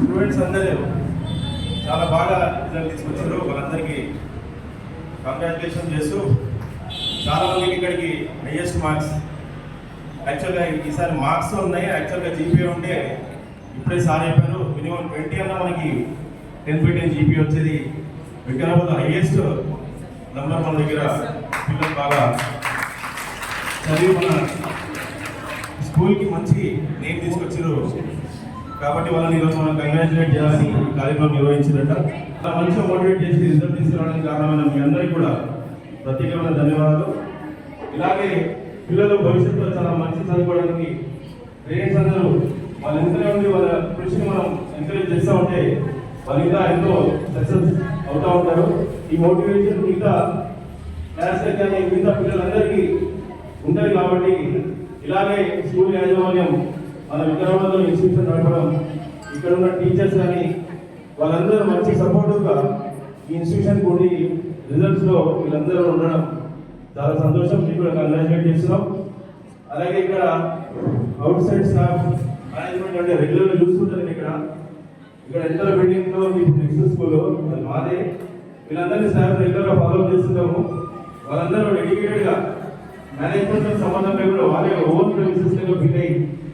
Students అందరూ చాలా బాగా రిజల్ట్ తీసుకొచ్చారు. వాళ్ళందరికీ కంగ్రాచులేషన్ చేస్తూ చాలామందికి ఇక్కడికి హైయెస్ట్ మార్క్స్ యాక్చువల్గా ఈసారి మార్క్స్ ఉన్నాయి. యాక్చువల్గా జీపీఏ ఉంటే ఇప్పుడే సార్ చెప్పారు మినిమం ట్వంటీ అన్న మనకి టెన్ బై టెన్ జీపీ వచ్చేది. వికారాబాద్ హైయెస్ట్ నెంబర్ మన దగ్గర పిల్లలు బాగా చదివి మన స్కూల్కి మంచి నేమ్ తీసుకొచ్చారు. కాబట్టి వాళ్ళని ఈరోజు మనం కంగ్రాచులేట్ చేయాలని కార్యక్రమం నిర్వహించినట్ట అలా మంచిగా మోటివేట్ చేసి రిజల్ట్ తీసుకురావడానికి కారణమైన మీ అందరికీ కూడా ప్రత్యేకమైన ధన్యవాదాలు. ఇలాగే పిల్లలు భవిష్యత్తులో చాలా మంచి చదువుకోవడానికి పేరెంట్స్ అందరూ వాళ్ళ ఇంతనే ఉండి వాళ్ళ కృషిని మనం ఎంకరేజ్ చేస్తూ ఉంటే వాళ్ళు ఇంకా ఎంతో సక్సెస్ అవుతూ ఉంటారు. ఈ మోటివేషన్ మిగతా క్లాస్ కానీ మిగతా పిల్లలందరికీ ఉంటుంది కాబట్టి ఇలాగే స్కూల్ యాజమాన్యం మన వికారాబాద్లో ఇన్స్టిట్యూషన్ నడపడం ఇక్కడ ఉన్న టీచర్స్ కానీ వాళ్ళందరూ మంచి సపోర్టివ్గా ఈ ఇన్స్టిట్యూషన్ ఉండి రిజల్ట్స్లో వీళ్ళందరూ ఉండడం చాలా సంతోషం. మీకు కూడా కంగ్రాచులేట్ చేస్తున్నాం. అలాగే ఇక్కడ అవుట్ సైడ్ స్టాఫ్ మేనేజ్మెంట్ అంటే రెగ్యులర్గా చూసుకుంటారు చూస్తుంటారు ఇక్కడ. ఇక్కడ ఎంత బిల్డింగ్లో మీకు నెక్స్ట్ స్కూల్ అది మాదే. వీళ్ళందరినీ స్టాఫ్ రెగ్యులర్గా ఫాలో చేస్తున్నాము వాళ్ళందరూ డెడికేటెడ్గా మేనేజ్మెంట్ సంబంధం లేకుండా వాళ్ళే ఓన్ ప్రెమిసెస్గా ఫీల్ అయ్యి